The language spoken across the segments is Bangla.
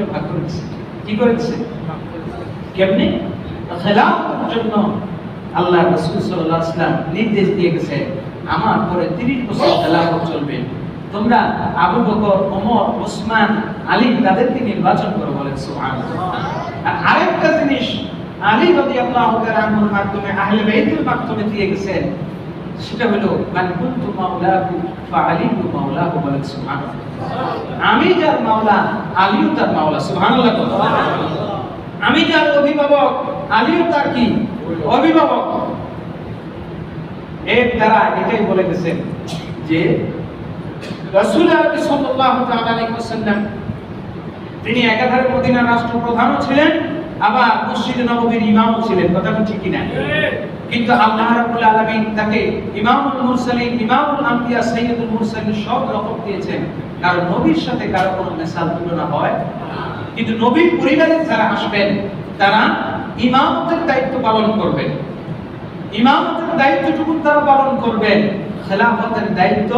দুটো ভাগ করে দিচ্ছে কি করে দিচ্ছে কেমনি? খেলাফতের জন্য আল্লাহ রাসূল সাল্লাল্লাহু আলাইহি ওয়াসাল্লাম নির্দেশ দিয়ে গেছে আমার পরে 30 বছর খেলাফত চলবে। তোমরা আবু বকর, ওমর, ওসমান, আলী তাদেরকে নির্বাচন করো বলেন, সুবহানাল্লাহ। আর আরেকটা জিনিস, আলী রাদিয়াল্লাহু তাআলা আনহুর মাধ্যমে, আহলে বাইতের মাধ্যমে দিয়ে গেছেন সেটা হলো, মান কুনতু মাওলাহু মাওলাহু সুবহানাল্লাহ। আমি যার মাওলা, আলীও তার মাওলা, সুবহানাল্লাহ আমি যার অভিভাবক, আলীও তার কি? অভিভাবক। এর দ্বারা এটাই বলে গেছেন যে, রাসূল সাল্লাল্লাহু তাআলা আলাইহি ওয়াসাল্লাম, তিনি একাধারে মদিনার রাষ্ট্রপ্রধানও ছিলেন আবার মসজিদে নববীর ইমামও ছিলেন কথাটা ঠিক কিনা কিন্তু আল্লাহ রাব্বুল আলামিন তাকে ইমামুল মুরসালিন, ইমামুল আম্বিয়া, সাইয়্যিদুল মুরসালিন সব রকম দিয়েছেন। কারণ নবীর সাথে কারও কোনো মেসাল তুলনা হয় কিন্তু নবীর পরিবারে যারা আসবেন, তারা ইমামতের দায়িত্ব পালন করবেন। ইমামতের দায়িত্বটুকু তারা পালন করবেন। খেলাফতের দায়িত্ব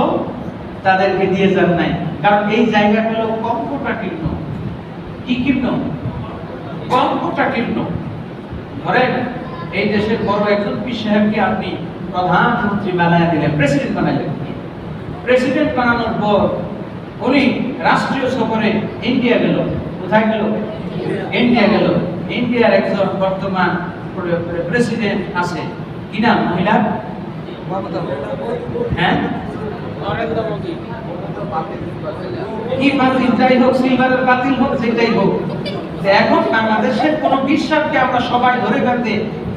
তাদেরকে দিয়ে যান নাই। কারণ এই জায়গাগুলো কম্পটাকীর্ণ কি কীর্ণ কম্পটাকীর্ণ ধরেন, এই দেশের বড় একজন পি সাহেবকে আপনি প্রধানমন্ত্রী বানায় দিলেন প্রেসিডেন্ট বানাইলেন। প্রেসিডেন্ট বানানোর পর উনি রাষ্ট্রীয় সফরে ইন্ডিয়া গেল। কোথায় গেল? ইন্ডিয়া গেল। ইন্ডিয়ার একজন বর্তমান প্রেসিডেন্ট আছে। কি নাম, মহিলা? হ্যাঁ? কি বাতিল? যাই হোক সিলভারের বাতিল হোক, যেটাই হোক। এখন বাংলাদেশের কোন বিশ্বাসকে আমরা সবাই ধরে ফেলতে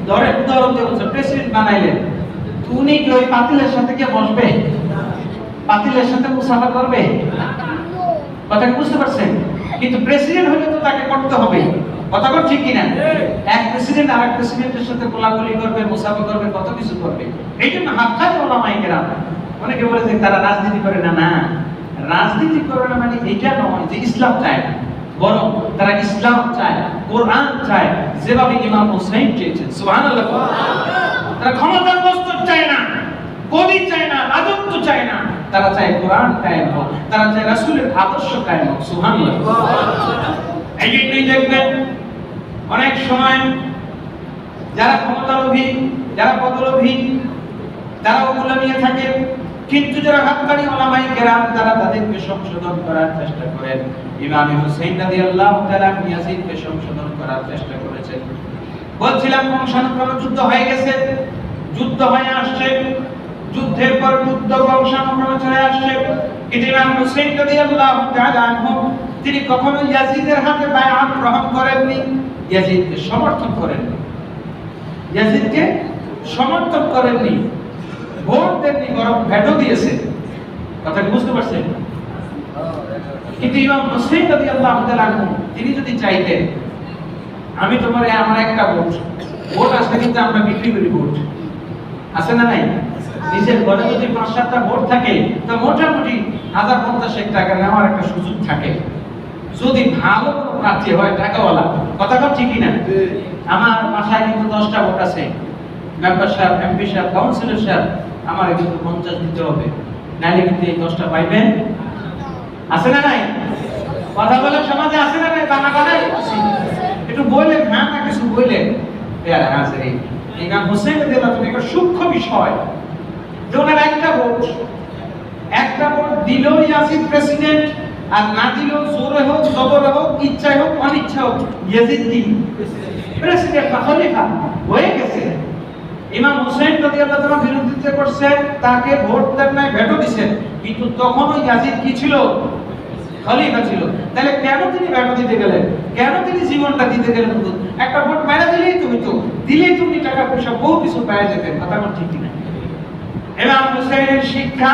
ধরে প্রেসিডেন্ট বানাইলেন। তো উনি কি ওই পাতিলের সাথে কে বসবে? পাতিলের সাথে মুসাফা করবে? কথা বুঝতে পারছেন? কিন্তু প্রেসিডেন্ট হলে তো তাকে করতে হবে। কথা কর ঠিক কিনা? এক প্রেসিডেন্ট আরেক প্রেসিডেন্টের সাথে গোলাগুলি করবে, মুসাফা করবে, কত কিছু করবে। এই জন্য হাতখানি ওলামাই কেরাম, অনেকে বলে যে তারা রাজনীতি করে না না। রাজনীতি করে না মানে এটা নয় যে ইসলাম চায় না। বরং তারা ইসলাম চায় কোরআন চায় যেভাবে ইমাম হুসাইন চেয়েছেন। সুবহানাল্লাহ। তারা ক্ষমতার বস্তর চায় না গদি চায় না রাজত্ব চায় না। তারা চায় কোরআন কায়েম হোক তারা চায় রাসূলের আদর্শ কায়েম হোক। সুবহানাল্লাহ। এই জন্যই দেখবেন অনেক সময় যারা ক্ষমতালোভী যারা পদলোভী তারা ওগুলো নিয়ে থাকে। কিন্তু যারা হাক্কানি ওলামাই কেরাম, তারা তাদেরকে সংশোধন করার চেষ্টা করেন। ইমাম হুসাইন রাদিয়াল্লাহু তাআলা ইয়াজিদকে সংশোধন করার চেষ্টা করেছেন। বলছিলাম বংশানুক্রমে যুদ্ধ হয়ে গেছে? যুদ্ধ হয়ে আসছে। যুদ্ধের পর যুদ্ধ বংশানুক্রমে চলে আসছে? কিন্তু ইমাম হুসাইন রাদিয়াল্লাহু তাআলা আনহু, তিনি কখনো ইয়াজিদের হাতে বায়াত গ্রহণ করেননি? ইয়াজিদকে সমর্থন করেননি। ইয়াজিদকে সমর্থন করেননি। কথা তিনি যদি চাইতেন, আমি তোমার আমার একটা ভোট। ভোট আসলে কিন্তু আমরা বিক্রি করি ভোট। আছে না নাই? নিজের ঘরে যদি পাঁচ সাতটা ভোট থাকে, তো মোটামুটি হাজার পঞ্চাশ টাকা নেওয়ার একটা সুযোগ থাকে। যদি ভালো কোনো প্রার্থী হয়, টাকাওয়ালা কথাটা ঠিকই না। আমার বাসায় কিন্তু দশটা ভোট আছে। মেম্বার সাহেব, এমপি সাহেব, কাউন্সিলর সাহেব আমার কিন্তু পঞ্চাশ দিতে হবে। নাইলে কিন্তু এই দশটা পাইবেন। আছে না নাই? কথা বলে সমাজে আছে না নাই? বানা বানাই একটু বললেন হ্যাঁ না, কিছু বললেন। পেয়ারা হাজারি ইমাম হোসেন দিলা তুমি একটা সূক্ষ্ম বিষয়। যে একটা ভোট। একটা ভোট দিলেও ইয়াসিন প্রেসিডেন্ট, আর না দিলেও জোরে হোক, জবরে হোক, ইচ্ছায় হোক অনিচ্ছা হোক ইয়াজিদ প্রেসিডেন্ট বা খলিফা। হয়ে গেছে। ইমাম হোসেন রাদিয়াল্লাহু তাআলা বিরোধিতা করছে তাকে ভোট দেন নাই, ভেটো দিবেন কিন্তু তখনও ইয়াজিদ কি ছিল? খলিফা ছিল। তাহলে কেন তিনি ভেটো দিতে গেলেন? কেন তিনি জীবনটা দিতে গেলেন একটা ভোট মেরে দিলেই তুমি তো দিলেই তুমি টাকা পয়সা বহু কিছু পেয়ে যেতেন। কথা কোন ঠিক না ইমাম হোসেনের শিক্ষা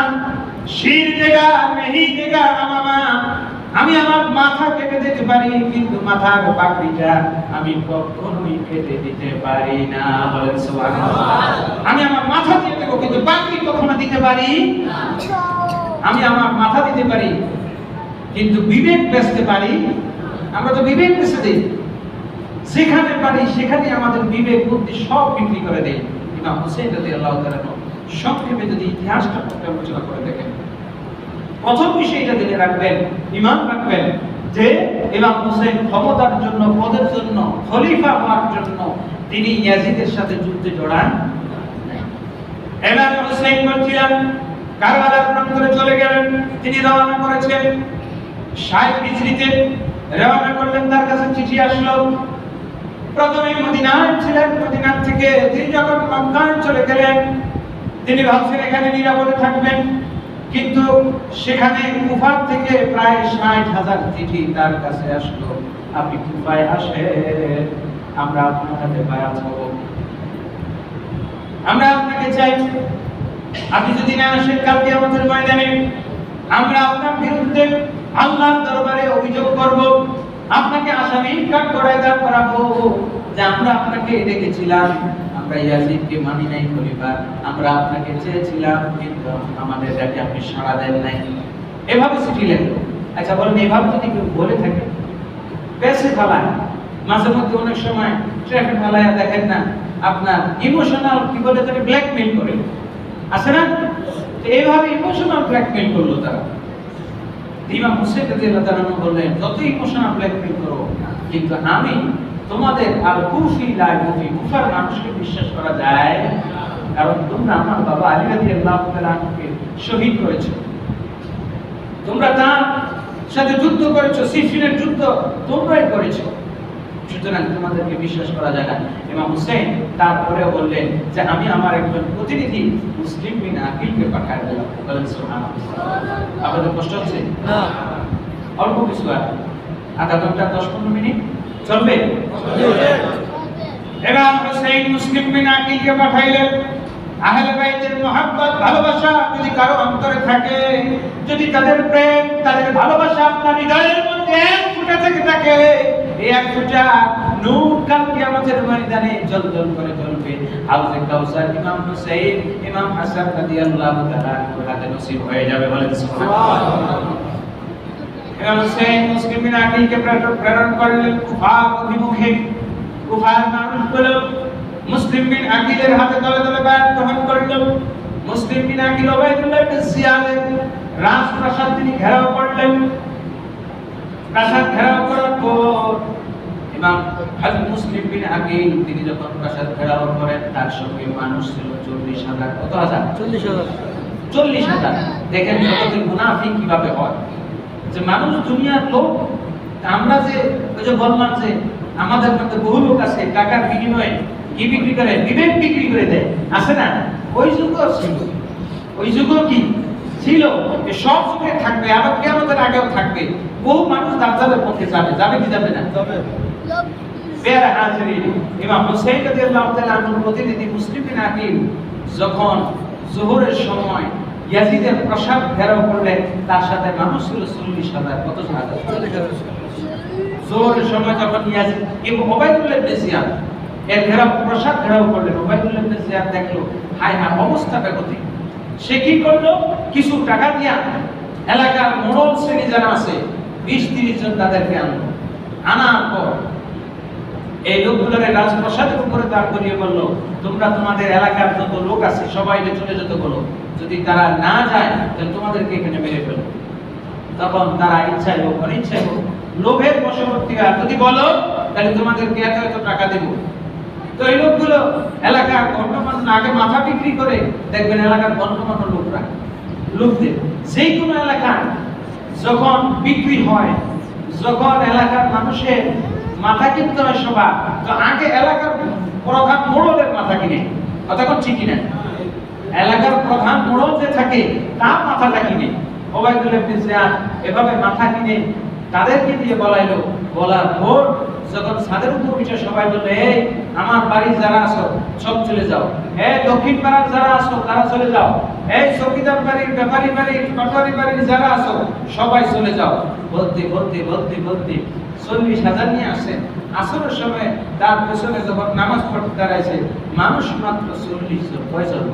শির দেগা মেহি দেগা আমি আমার মাথা কেটে দিতে পারি, কিন্তু মাথার পাকড়িটা আমি কখনোই কেটে দিতে পারি না। বলেন আমি আমার মাথা দিয়ে দেবো কিন্তু পাকড়ি কখনো দিতে পারি? আমি আমার মাথা দিতে পারি, কিন্তু বিবেক বেচতে পারি? আমরা তো বিবেক বেচে দিই। যেখানে পারি সেখানে আমাদের বিবেক, বুদ্ধি সব বিক্রি করে দেয়। ইমাম হুসেন রাদিয়াল্লাহু তাআলা সংক্ষেপে যদি ইতিহাসটা আলোচনা করে দেখেন। প্রথম বিষয়টা দিলে রাখবেন, ইমান রাখবেন যে ইমাম হোসেন ক্ষমতার জন্য, পদের জন্য, খলিফা হওয়ার জন্য তিনি ইয়াজিদের সাথে যুদ্ধে জড়ান। ইমাম হোসেন বলছিলেন, কারবালার প্রান্তরে চলে গেলেন, তিনি রওনা করেছেন। ষাট হিজরিতে রওনা করলেন, তার কাছে চিঠি আসলো। প্রথমে মদিনায় ছিলেন, মদিনার থেকে তিনি যখন মক্কায় চলে গেলেন, তিনি ভাবছেন এখানে নিরাপদে থাকবেন। কিন্তু সেখানে কুফার থেকে প্রায় ষাট হাজার চিঠি তার কাছে আসলো। আপনি কুফায় আসেন, আমরা আপনার সাথে বায়াত হব। আমরা আপনাকে চাই, আপনি যদি না আসেন কালকে আমাদের ময়দানে, আমরা আপনার বিরুদ্ধে আল্লাহর দরবারে অভিযোগ করব, আপনাকে আসামি কাট করায় দাঁড় করাবো, যে আমরা আপনাকে ডেকেছিলাম। আমরা ইয়াজিদকে মানি নাই খলিফা আমরা আপনাকে চেয়েছিলাম, কিন্তু আমাদের ডাকে আপনি সাড়া দেন নাই। এভাবে চিঠি লেখলো আচ্ছা বলেন, এভাবে যদি কেউ বলে থাকে পেছে ফেলায়। মাঝে মধ্যে অনেক সময় ট্রাফিক ফেলায় দেখেন না, আপনার ইমোশনাল, কি বলে তাকে, ব্ল্যাকমেইল করে। আছে না? তো এইভাবে ইমোশনাল ব্ল্যাকমেইল করল তারা। ইমাম হুসেন রাদিয়াল্লাহু তাআলা বললেন যত ইমোশনাল ব্ল্যাকমেইল করো, কিন্তু আমি তোমাদের আর কুফি লাই মুফি কুফার মানুষকে বিশ্বাস করা যায় কারণ তোমরা আমার বাবা আলী রাদিয়াল্লাহু তাআলাকে শহীদ করেছ। তোমরা তার সাথে যুদ্ধ করেছ সিফিনের যুদ্ধ তোমরাই করেছ। সুতরাং তোমাদেরকে বিশ্বাস করা যায় না। ইমাম হুসেন তারপরে বললেন যে আমি আমার একজন প্রতিনিধি মুসলিম বিন আকিলকে পাঠায় দিলাম। বলেন সুবহানাল্লাহ। আপনাদের কষ্ট হচ্ছে? না। অল্প কিছু আর। আধা ঘণ্টা দশ পনেরো মিনিট? চলবে? ইমাম সেই মুসলিম বিন আকিলকে পাঠাইলেন আহলে বাইতের মহব্বত, ভালোবাসা যদি কারও অন্তরে থাকে, যদি তাদের প্রেম, তাদের ভালোবাসা আপনার হৃদয়ের মধ্যে এক ফুটা থেকে থাকে, এই এক ফুটা নূর কাল কিয়ামতের ময়দানে জ্বলজ্বল করে জ্বলবে। হাউজে কাউসার ইমাম হুসাইন, ইমাম হাসান রাদিয়াল্লাহু তাআলা নসিব হয়ে যাবে, বলেন সুবহানাল্লাহ। ইমাম হুসাইন মুসলিম বিন আকিলকে প্রেরণ- প্রেরণ করলেন কুফার অভিমুখে। কুফার মানুষগুলো মুসলিম বিন আকিলের হাতে তলে তলে বায়াত গ্রহণ করল। মুসলিম বিন আকিল ওবাইদুল্লাহ ইবনে জিয়াদের রাজপ্রাসাদ তিনি ঘেরাও করলেন। প্রাসাদ ঘেরাও করার পর ইমাম হযরত মুসলিম বিন আকিল তিনি যখন প্রাসাদ ঘেরাও করেন তার সঙ্গে মানুষ ছিল চল্লিশ হাজার। কত হাজার? চল্লিশ হাজার। চল্লিশ হাজার। দেখেন জগতের মুনাফিক কীভাবে হয়। যে মানুষ দুনিয়ার লোক আমরা যে ওই যে বললাম যে আমাদের মধ্যে বহু লোক আছে টাকার বিনিময়ে কি বিক্রি করে? বিবেক বিক্রি করে দেয়। আছে না? ওই যুগ ছিল। ওই যুগ কি? ছিল। সব যুগে থাকবে আবার কেমতের আগেও থাকবে। বহু মানুষ দাজ্জালের পক্ষে যাবে। যাবে কি যাবে না? তবে বের হাজিরিন ইমাম হুসাইন রাদিয়াল্লাহু তাআলা প্রতিনিধি মুসলিম বিন আকিল যখন জোহরের সময় ইয়াজিদের প্রসাদ ঘেরাও করলেন তার সাথে মানুষ ছিল চল্লিশ হাজার, কত চল্লিশ সময় যখন ইয়াজিদ এবং ওবাইদুল্লাহ ইবনে এর ঘেরাও প্রসাদ ঘেরাও ইবনে দেখল, হায় হায়, অবস্থাটা গতি সে কি করল? কিছু টাকা দিয়া এলাকার মোড়ল শ্রেণি যারা আছে, বিশ তিরিশ জন তাদেরকে আনলো। আনার পর এই লোকগুলোরে রাজপ্রাসাদের উপরে দাঁড় করিয়ে বলল, তোমরা তোমাদের এলাকার যত লোক আছে, সবাই চলে যেতে বলো। যদি তারা না যায়, তাহলে তোমাদেরকে এখানে মেরে ফেলো। তখন তারা ইচ্ছায় হোক, অনিচ্ছায় হোক, লোভের বশবর্তী হয় যদি বলো, তাহলে তোমাদেরকে এত এত টাকা দেবো। তো এই লোকগুলো এলাকার গণ্যমান্য, আগে মাথা বিক্রি করে দেখবেন এলাকার গণ্যমান্য লোকরা, লোকদের। যে কোনো এলাকায় যখন বিক্রি হয়, যখন এলাকার মানুষের মাথা কিনতে হয় সবার তো আগে এলাকার প্রধান মোড়লের মাথা কিনে। কতক্ষণ ঠিক কিনা। এলাকার প্রধান মোড়ল যে থাকে, তার মাথাটা কিনে। ওবায়দুল ইবনে জিয়াদ এভাবে মাথা কিনে, তাদেরকে দিয়ে বলাইলো, বলার পর যখন ছাদের উপর উঠে সবাই বলল আমার বাড়ির যারা আছো, সব চলে যাও। এই দক্ষিণ পাড়ার যারা আছো, তারা চলে যাও। এই চকিদার বাড়ির, ব্যাপারী বাড়ির, পাটোয়ারি বাড়ির যারা আছো, সবাই চলে যাও। বলতে বলতে বলতে বলতে চল্লিশ হাজার নিয়ে আসেন আসরের সময় তার পেছনে যখন নামাজ পড়তে দাঁড়াইছে, মানুষ মাত্র চল্লিশ জন। কয়জন?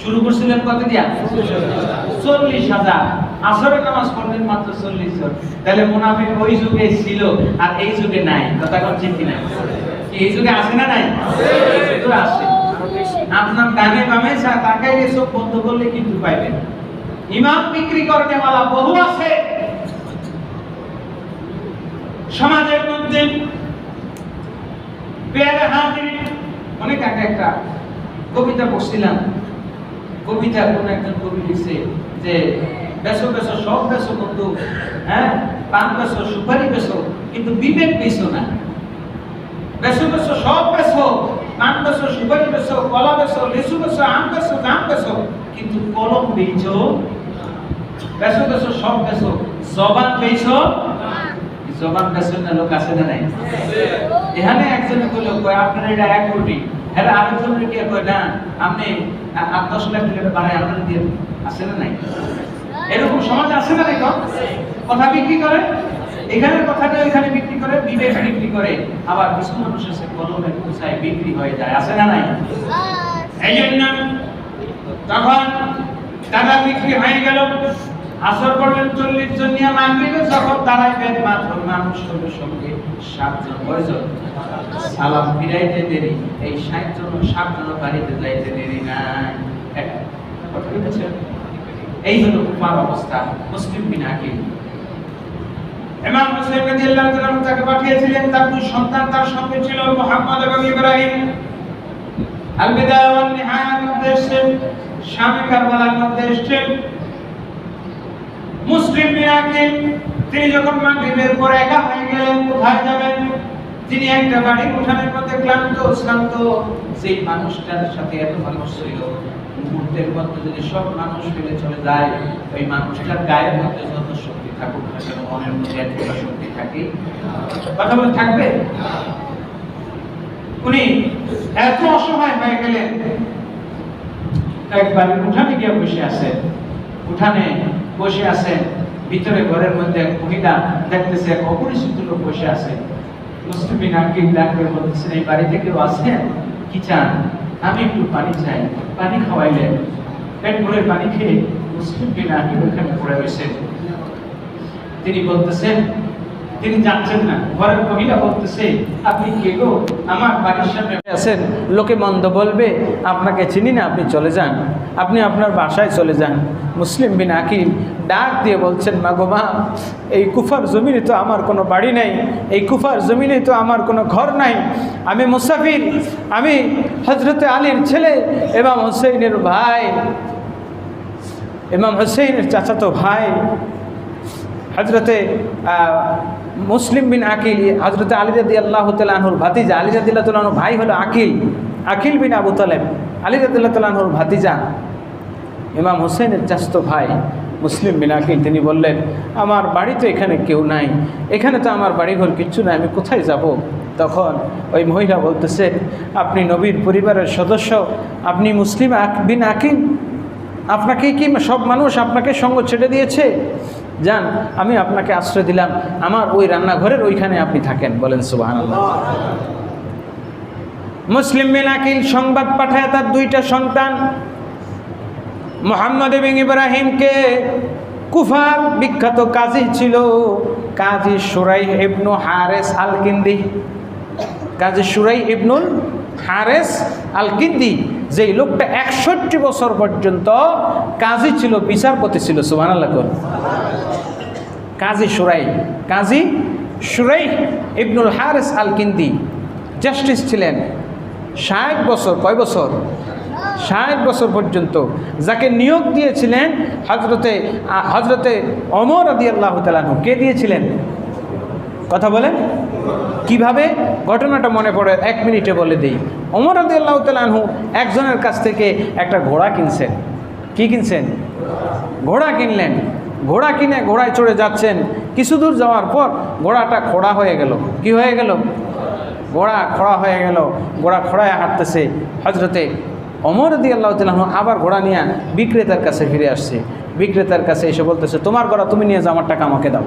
শুরু করছিলেন কত দিয়া? চল্লিশ হাজার। আসরের নামাজ পড়লেন মাত্র চল্লিশ জন। তাহলে মুনাফিক ওই যুগে ছিল আর এই যুগে নাই। কথা কোন কিনা? এই যুগে আছে না নাই? আছে। আপনার বামে বন্ধ করলে কিন্তু পাইবেন। ইমাম বিক্রি করতে বহু আছে। সমাজের মধ্যে পেয়ারা হাজির অনেক একটা কবিতা পড়ছিলাম। কবিতা কোন একজন কবি লিখছে যে, বেসো বেসো, সব বেসো বন্ধু হ্যাঁ? পান বেসো, সুপারি বেসো, কিন্তু বিবেক বেসো না। বেসো বেসো, সব বেসো, পান বেসো, সুপারি বেসো, কলা বেসো, লিচু বেসো, আম বেসো, জাম বেসো, কিন্তু কলম বেচো বেসো বেসো, সব বেসো, জবান বেচো জবান বেসো না, লোক আছে না নাই? এখানে একজনে কয়, আপনার এটা এক কোটি হ্যাঁ আরেকজনের কি কয় না আপনি আট দশ লাখ টাকা বাড়ায় আপনার দিয়ে। আছে না নাই এরকম সমাজ আছে না কম? কথা বিক্রি করে এখানের কথাটা এখানে বিক্রি করে বিবেক বিক্রি করে আবার কিছু মানুষ আছে কলমে কোথায় বিক্রি হয়ে যায় আছে না নাই এই জন্য তখন টাকা বিক্রি হয়ে গেল আসর করলেন চল্লিশ জন নিয়ে মাগরিবে, যখন দাঁড়াইবেন মাত্র মানুষ হলো সঙ্গে সাতজন। কয়জন? সালাম ফিরাইতে দেরি, এই ষাট জন ষাট জন বাড়িতে যাইতে দেরি নাই। এই হলো অবস্থা, মুসলিম বিন আকিল ইমাম মুসলিম তাআলা তাকে পাঠিয়েছিলেন, তার দুই সন্তান, তার সঙ্গে ছিল মুহাম্মদ এবং ইব্রাহিম। আল নিহায়ার মধ্যে এসছেন, স্বামী কারবালার মধ্যে এসছেন। মুসলিম বিন তিনি যখন মাগরিবের পর একা হয়ে গেলেন, কোথায় যাবেন? তিনি একটা বাড়ির উঠানের মধ্যে ক্লান্ত, শ্রান্ত। সেই মানুষটার সাথে এত ভালো ছিল। মুহূর্তের মধ্যে যদি সব মানুষ ফেলে চলে যায়, ওই মানুষটার গায়ের মধ্যে যত শক্তি থাকুক না কেন, মনের মধ্যে এতটা শক্তি থাকে। কথা বলে থাকবে? উনি এত অসহায় হয়ে গেলেন। একবার উঠানে গিয়ে বসে আছেন উঠানে বসে আছেন ভিতরে ঘরের মধ্যে এক মহিলা দেখতেছে, এক অপরিচিত লোক বসে আছে। মুসলিমিন আঙ্কিল ডাকবে বলতেছেন এই বাড়িতে কেউ আছেন কি চান? আমি একটু পানি চাই। পানি খাওয়াইলেন পেট ভরে পানি খেয়ে মুসলিম বিন আঙ্কিল ওখানে পড়ে রয়েছেন তিনি বলতেছেন তিনি জানছেন না। ঘরের মহিলা বলতেছে, আপনি কে গো? আমার বাড়ির সামনে আছেন? লোকে মন্দ বলবে, আপনাকে চিনি না, আপনি চলে যান। আপনি আপনার বাসায় চলে যান। মুসলিম বিন আকিল ডাক দিয়ে বলছেন মা গো মা, এই কুফার জমিনে তো আমার কোনো বাড়ি নাই, এই কুফার জমিনে তো আমার কোনো ঘর নাই। আমি মুসাফির, আমি হজরতে আলীর ছেলে এবং হোসেনের ভাই, ইমাম হোসেনের চাচাতো ভাই হজরতে মুসলিম বিন আকিল হজরতে আলী রাদি আল্লাহ তালাহুর ভাতিজা, আলী রাদিল্লাহ তালাহুর ভাই হলো আকিল আকিল বিন আবু তালেব, আলী রাদিল্লাহ তালাহুর ভাতিজা। ইমাম হোসেনের চাস্ত ভাই, মুসলিম বিন আকিল, তিনি বললেন, আমার বাড়ি তো এখানে কেউ নাই, এখানে তো আমার বাড়িঘর কিচ্ছু নাই, আমি কোথায় যাব? তখন ওই মহিলা বলতেছে, আপনি নবীর পরিবারের সদস্য, আপনি মুসলিম বিন আকিল, আপনাকে কি সব মানুষ আপনাকে সঙ্গ ছেড়ে দিয়েছে? যান, আমি আপনাকে আশ্রয় দিলাম। আমার ওই রান্নাঘরের ওইখানে আপনি থাকেন, বলেন সুবাহ মুসলিম বিন আকিল সংবাদ পাঠায় তার দুইটা সন্তান। মোহাম্মদ এবং ইব্রাহিমকে কুফার বিখ্যাত কাজী ছিল কাজী সুরাই ইবনু হারেস আলকিন্দি। কাজী সুরাই ইবনুল হারেস আলকিন্দি। যেই লোকটা একষট্টি বছর পর্যন্ত কাজী ছিল, বিচারপতি ছিল সুবাহ কাজী সুরাই কাজী সুরাই ইবনুল হারেস আলকিন্দি জাস্টিস ছিলেন ষাট বছর, কয় বছর? ষাট বছর পর্যন্ত। যাকে নিয়োগ দিয়েছিলেন হজরতে হজরতে অমর আদি আল্লাহ তালাহু কে দিয়েছিলেন? কথা বলেন? কীভাবে? ঘটনাটা মনে পড়ে, এক মিনিটে বলে দিই। অমর আদি আল্লাহ তালাহু একজনের কাছ থেকে একটা ঘোড়া কিনছেন। কি কিনছেন? ঘোড়া কিনলেন। ঘোড়া কিনে ঘোড়ায় চড়ে যাচ্ছেন। কিছু দূর যাওয়ার পর ঘোড়াটা খোড়া হয়ে গেল। কি হয়ে গেল? ঘোড়া খোড়া হয়ে গেল। ঘোড়া খোড়ায় হাঁটতেছে। হজরতে অমর দি আল্লাহ তালন আবার ঘোড়া নিয়ে বিক্রেতার কাছে ফিরে আসছে। বিক্রেতার কাছে এসে বলতেছে, তোমার ঘোড়া তুমি নিয়ে যাও, আমার টাকা আমাকে দাও।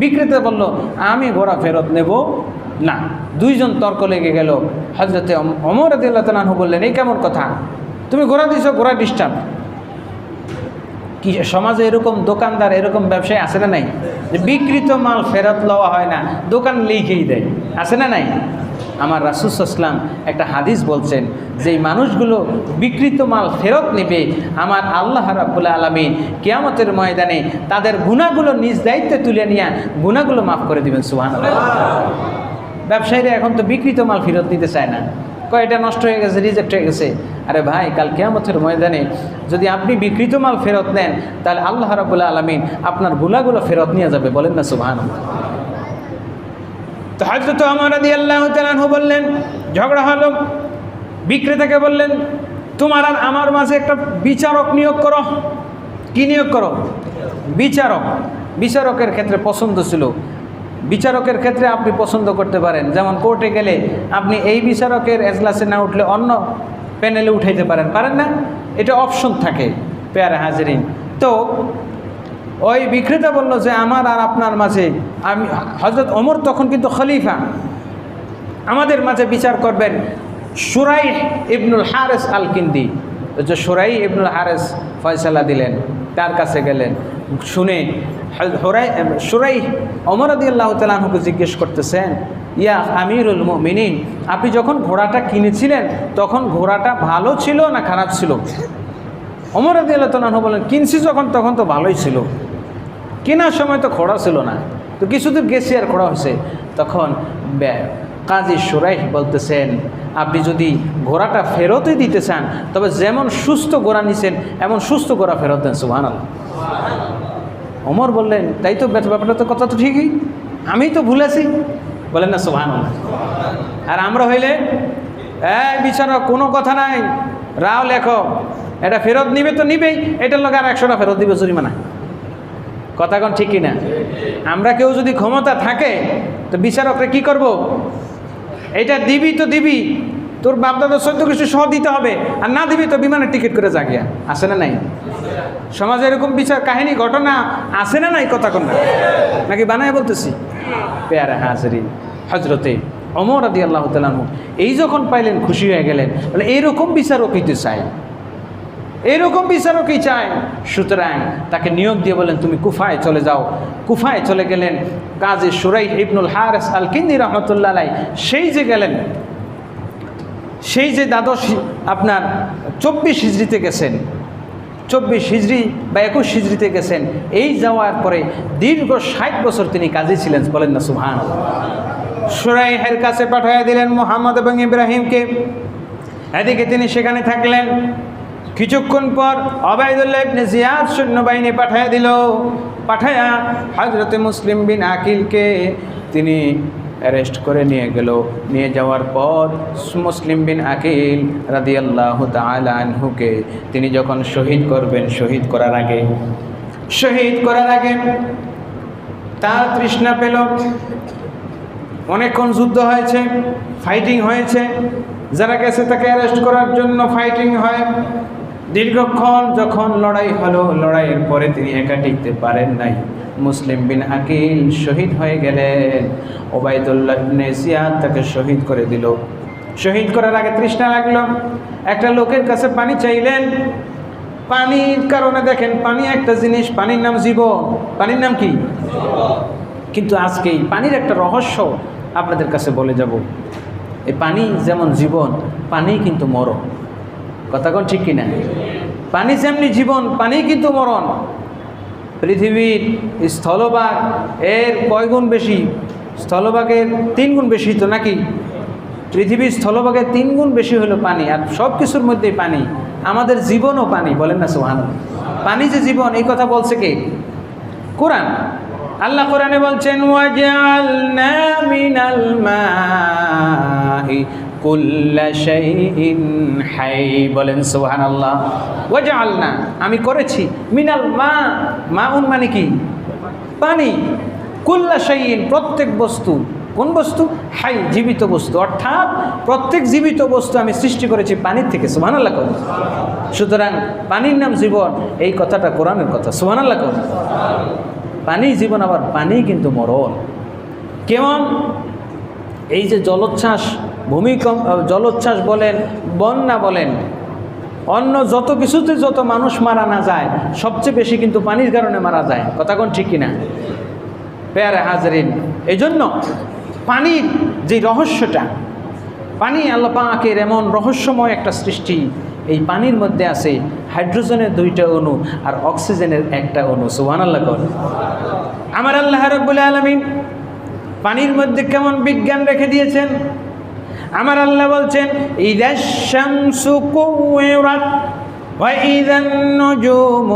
বিক্রেতা বলল, আমি ঘোড়া ফেরত নেব না। দুইজন তর্ক লেগে গেল। হজরতে অমর আদিল্লাহ তালন বললেন, এই কেমন কথা? তুমি ঘোড়া দিছো, ঘোড়া ডিস্টার্ব। কি সমাজে এরকম দোকানদার, এরকম ব্যবসায় আছে না নাই? বিকৃত মাল ফেরত লওয়া হয় না, দোকান লিখেই দেয়। আছে না নাই? আমার রাসুসাল্লাম একটা হাদিস বলছেন যে মানুষগুলো বিকৃত মাল ফেরত নেবে। আমার আল্লাহ রাব্বুল আলমিন কেয়ামতের ময়দানে তাদের গুণাগুলো নিজ দায়িত্বে তুলে নিয়ে গুণাগুলো মাফ করে দিবেন সুহান ব্যবসায়ীরা এখন তো বিকৃত মাল ফেরত নিতে চায় না। কয়, এটা নষ্ট হয়ে গেছে রিজেক্ট হয়ে গেছে। আরে ভাই, কাল কেয়ামতের ময়দানে যদি আপনি বিকৃত মাল ফেরত নেন, তাহলে আল্লাহ রাবুল্লাহ আলমিন আপনার গুলাগুলো ফেরত নিয়ে যাবে, বলেন না সুবহান তো হজরত আমার আদি আল্লাহ তালাহু বললেন, ঝগড়া হলো। বিক্রেতাকে বললেন, তোমার আর আমার মাঝে একটা বিচারক নিয়োগ করো। কি নিয়োগ করো? বিচারক। বিচারকের ক্ষেত্রে পছন্দ ছিল। বিচারকের ক্ষেত্রে আপনি পছন্দ করতে পারেন। যেমন কোর্টে গেলে আপনি এই বিচারকের এজলাসে না উঠলে অন্য প্যানেলে উঠাইতে পারেন। পারেন না? এটা অপশন থাকে, পেয়ারে হাজিরিন। তো ওই বিক্রেতা বলল যে আমার আর আপনার মাঝে, আমি হজরত ওমর তখন কিন্তু খলিফা। আমাদের মাঝে বিচার করবেন সুরাই ইবনুল হারেস আল কিন্দি যে সুরাই ইবনুল হারেস ফয়সালা দিলেন, তার কাছে গেলেন। শুনে হরাই সুরাই অমর আদি আল্লাহ তালাহুকে জিজ্ঞেস করতেছেন, ইয়া আমিরুল মিনিন আপনি যখন ঘোড়াটা কিনেছিলেন, তখন ঘোড়াটা ভালো ছিল না খারাপ ছিল? অমর আদি আল্লাহ বলেন, কিনছি যখন, তখন তো ভালোই ছিল। কেনার সময় তো খোড়া ছিল না। তো কিছুদূর গেছি আর খোড়া হয়েছে তখন কাজী সুরাই বলতেছেন, আপনি যদি ঘোড়াটা ফেরতই দিতে চান, তবে যেমন সুস্থ ঘোড়া নিছেন, এমন সুস্থ ঘোড়া ফেরত দেন সুহান অমর বললেন, তাই তো ব্যাপার- ব্যাপারটা তো কথা তো ঠিকই। আমি তো ভুলেছি বলেন না সুহান আর আমরা হইলে এই বিচারক, কোনো কথা নাই। রাও লেখো। এটা ফেরত নিবে তো নিবেই, এটার লোক আর একশোটা ফেরত দিবে জরিমানা। কথা কোন ঠিক কিনা? আমরা কেউ যদি ক্ষমতা থাকে, তো বিচারকরা কি করব? এটা দিবি তো দিবি, তোর বাপদাদা সত্য কিছু সহ দিতে হবে, আর না দিবি তো বিমানের টিকিট করে জাগিয়া আসে না নাই? সমাজে এরকম বিচার, কাহিনী, ঘটনা আসে না নাই কথা কোন না? নাকি বানায় বলতেছি? পেয়ারা হাজরি হজরতে অমর আদি আল্লাহ তালানু এই যখন পাইলেন, খুশি হয়ে গেলেন, বলে এইরকম বিচারক হইতে চায় এরকম বিচারকই চায়? সুতরাং তাকে নিয়োগ দিয়ে বলেন, তুমি কুফায় চলে যাও। কুফায় চলে গেলেন কাজে সুরাই ইবনুল হারেস আল কিন্দি রহমতুল্লাহ সেই যে গেলেন, সেই যে দ্বাদশ আপনার চব্বিশ হিজড়িতে গেছেন, চব্বিশ হিজড়ি বা একুশ হিজড়িতে গেছেন, এই যাওয়ার পরে দীর্ঘ ষাট বছর তিনি কাজী ছিলেন। বলেন না সুহান সুরাইহের কাছে পাঠিয়ে দিলেন মোহাম্মদ এবং ইব্রাহিমকে। এদিকে তিনি সেখানে থাকলেন। কিছুক্ষণ পর অবায়দুল্লাহ ইবনে জিয়াদ সৈন্যবাহিনী পাঠাইয়া দিল। পাঠায়া হজরতে মুসলিম বিন আকিলকে তিনি অ্যারেস্ট করে নিয়ে গেল। নিয়ে যাওয়ার পর মুসলিম বিন আকিল রাদিয়াল্লাহু তাআলা আনহুকে তিনি যখন শহীদ করবেন, শহীদ করার আগে, শহীদ করার আগে তার তৃষ্ণা পেল। অনেকক্ষণ যুদ্ধ হয়েছে ফাইটিং হয়েছে। যারা গেছে তাকে অ্যারেস্ট করার জন্য ফাইটিং হয়। দীর্ঘক্ষণ যখন লড়াই হলো, লড়াইয়ের পরে তিনি একা টিকতে পারেন নাই। মুসলিম বিন আকিল শহীদ হয়ে গেলেন। ওবায়দুল্লাহ জিয়াদ তাকে শহীদ করে দিল। শহীদ করার আগে তৃষ্ণা লাগল। একটা লোকের কাছে পানি চাইলেন। পানির কারণে দেখেন, পানি একটা জিনিস, পানির নাম জীবন পানির নাম কি? কিন্তু আজকে পানির একটা রহস্য আপনাদের কাছে বলে যাব। এই পানি যেমন জীবন, পানি কিন্তু মরণ। কথা কোন ঠিক কিনা? পানি যেমনি জীবন, পানি কিন্তু মরণ। পৃথিবীর স্থলভাগ এর কয় গুণ বেশি? স্থলভাগের তিন গুণ বেশি তো নাকি? পৃথিবীর স্থলভাগের তিন গুণ বেশি হলো পানি, আর সব কিছুর মধ্যেই পানি। আমাদের জীবনও পানি, বলেন না সোহান পানি যে জীবন, এই কথা বলছে কে? কোরআন। আল্লাহ কোরআনে বলছেন, ওয়াজআলনা মিনাল মাই হাই, বলেন সুবহানাল্লাহ। ওয়াজআলনা, আমি করেছি। মিনাল মা, মাউন মানে কি? পানি। কুল্লা শাইইন, প্রত্যেক বস্তু। কোন বস্তু? হাই, জীবিত বস্তু। অর্থাৎ প্রত্যেক জীবিত বস্তু আমি সৃষ্টি করেছি পানির থেকে। সুবহানাল্লাহ কর সুতরাং পানির নাম জীবন। এই কথাটা কোরআনের কথা। সুবহানাল্লাহ কর পানি জীবন আবার পানি কিন্তু মরণ। কেমন? এই যে জলোচ্ছ্বাস ভূমিকম্প জলোচ্ছ্বাস বলেন, বন্যা বলেন, অন্য যত কিছুতে যত মানুষ মারা না যায়, সবচেয়ে বেশি কিন্তু পানির কারণে মারা যায়। কথা কোন ঠিক কিনা? পেয়ারে হাজারিন এই জন্য পানির যে রহস্যটা, পানি আল্লাহ পাকের এমন রহস্যময় একটা সৃষ্টি, এই পানির মধ্যে আছে হাইড্রোজেনের দুইটা অণু আর অক্সিজেনের একটা অণু। সুহান আল্লাহ কর। আমার আল্লাহ রব্বুল আলমিন পানির মধ্যে কেমন বিজ্ঞান রেখে দিয়েছেন? আমার আল্লাহ বলছেন ইদা শামসু কুওয়ারাত وإذا النجوم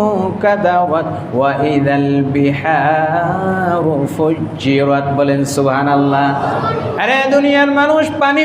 كدرت وإذا البحار فجرت বলেন সুবহানাল্লাহ আরে দুনিয়ার মানুষ পানি